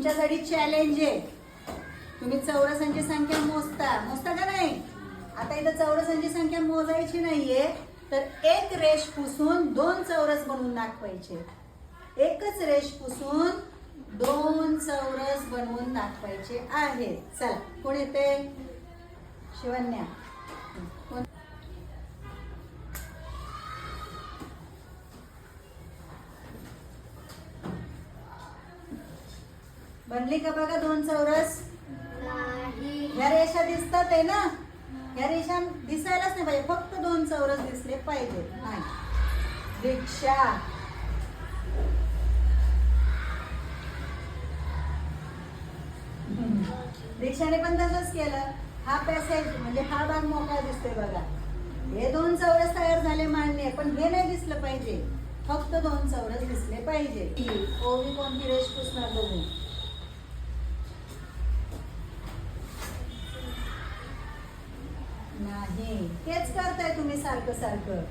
तुमच्यासाठी चॅलेंज आहे. तुम्ही चौरसांची संख्या मोजता. मोजता का नाही? आता इथं चौरसांची संख्या मोजायची नाहीये. तर एक रेष पुसून दोन चौरस बनवून दाखवायचे. एकच रेष पुसून दोन चौरस बनवून दाखवायचे आहे चला कोण येते शिवन्या. बनली का बघा दोन चौरस? ह्या रेषा दिसतात आहे ना? ह्या रेषा दिसायलाच नाही पाहिजे. फक्त दोन चौरस दिसले पाहिजे नाही. रिक्षा रिक्षाने पण तसंच केलं. हा पॅसेज म्हणजे हा भाग मोकळा दिसतोय बघा. हे दोन चौरस तयार झाले मान्य पण हे नाही दिसलं पाहिजे. फक्त दोन चौरस दिसले पाहिजे. ओवी कोणती रेष पुसणार बघू? नाही हेच करताय तुम्ही सारखं सारखं.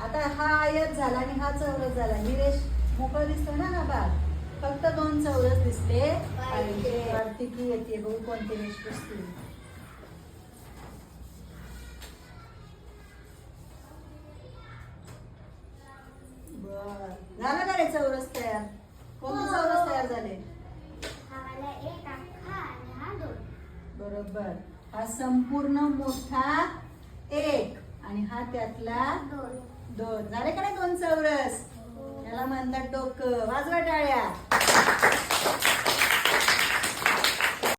आता हा आयत झाला आणि हा चौरस झाला. ही रेष मोकळ दिसतो ना हा भाग फक्त दोन चौरस दिसले. पाहिजे. येते बघू कोणती रेष पुसते बर. झाला का रे चौरस तयार? कोणते चौरस तयार झाले? हा हा बरोबर. हा संपूर्ण मोठा एक. आणि हा त्यातला दोन. झाले का नाही दोन चौरस? त्याला म्हणतात डोकं. वाजवा टाळ्या.